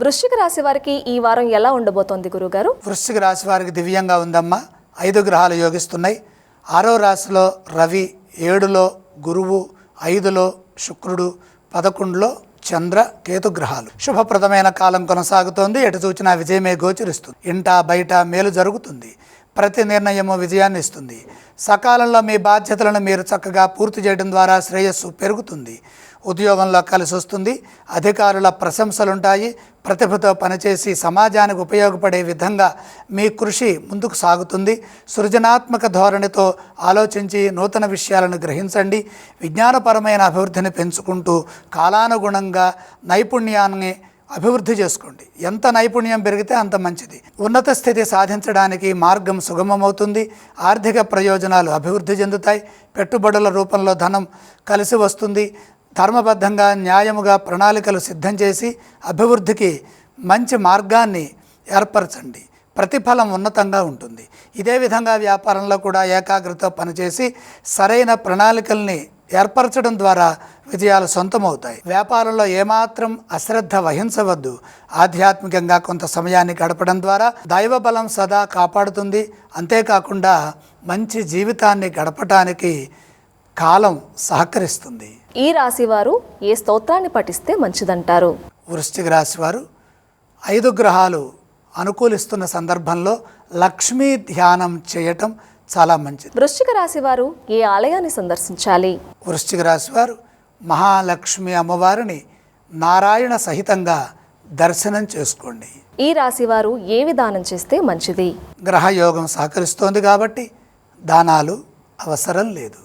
వృశ్చిక రాశి వారికి ఈ వారం ఎలా ఉండబోతోంది గురుగారు? వృశ్చిక రాశి వారికి దివ్యంగా ఉందమ్మా. ఐదు గ్రహాలు యోగిస్తున్నాయి. ఆరో రాశిలో రవి ఏడులో గురువు ఐదులో శుక్రుడు పదకొండులో చంద్ర కేతు గ్రహాలు. శుభప్రదమైన కాలం కొనసాగుతోంది. ఎటు చూచినా విజయమే గోచరిస్తుంది. ఇంట బయట మేలు జరుగుతుంది. ప్రతి నిర్ణయము విజయాన్ని ఇస్తుంది. సకాలంలో మీ బాధ్యతలను మీరు చక్కగా పూర్తి చేయడం ద్వారా శ్రేయస్సు పెరుగుతుంది. ఉద్యోగంలో కలిసి వస్తుంది. అధికారుల ప్రశంసలుంటాయి. ప్రతిభతో పనిచేసి సమాజానికి ఉపయోగపడే విధంగా మీ కృషి ముందుకు సాగుతుంది. సృజనాత్మక ధోరణితో ఆలోచించి నూతన విషయాలను గ్రహించండి. విజ్ఞానపరమైన అభివృద్ధిని పెంచుకుంటూ కాలానుగుణంగా నైపుణ్యాన్ని అభివృద్ధి చేసుకోండి. ఎంత నైపుణ్యం పెరిగితే అంత మంచిది. ఉన్నత స్థితి సాధించడానికి మార్గం సుగమమవుతుంది. ఆర్థిక ప్రయోజనాలు అభివృద్ధి చెందుతాయి. పెట్టుబడుల రూపంలో ధనం కలిసి వస్తుంది. ధర్మబద్ధంగా న్యాయముగా ప్రణాళికలు సిద్ధం చేసి అభివృద్ధికి మంచి మార్గాన్ని ఏర్పరచండి. ప్రతిఫలం ఉన్నతంగా ఉంటుంది. ఇదే విధంగా వ్యాపారంలో కూడా ఏకాగ్రత పనిచేసి సరైన ప్రణాళికల్ని ఏర్పరచడం ద్వారా విజయాలు సొంతమవుతాయి. వ్యాపారంలో ఏమాత్రం అశ్రద్ధ వహించవద్దు. ఆధ్యాత్మికంగా కొంత సమయాన్ని గడపడం ద్వారా దైవ బలం సదా కాపాడుతుంది. అంతేకాకుండా మంచి జీవితాన్ని గడపటానికి కాలం సహకరిస్తుంది. ఈ రాశి వారు ఏ స్తోత్రాన్ని పఠిస్తే మంచిదంటారు? వృశ్చిక రాశి వారు ఐదు గ్రహాలు అనుకూలిస్తున్న సందర్భంలో లక్ష్మీ ధ్యానం చేయటం చాలా మంచిది. వృశ్చిక రాశి వారు ఏ ఆలయాన్ని సందర్శించాలి? వృశ్చిక రాశి వారు మహాలక్ష్మి అమ్మవారిని నారాయణ సహితంగా దర్శనం చేసుకోండి. ఈ రాశి వారు ఏ విధానం చేస్తే మంచిది? గ్రహయోగం సహకరిస్తోంది కాబట్టి దానాలు అవసరం లేదు.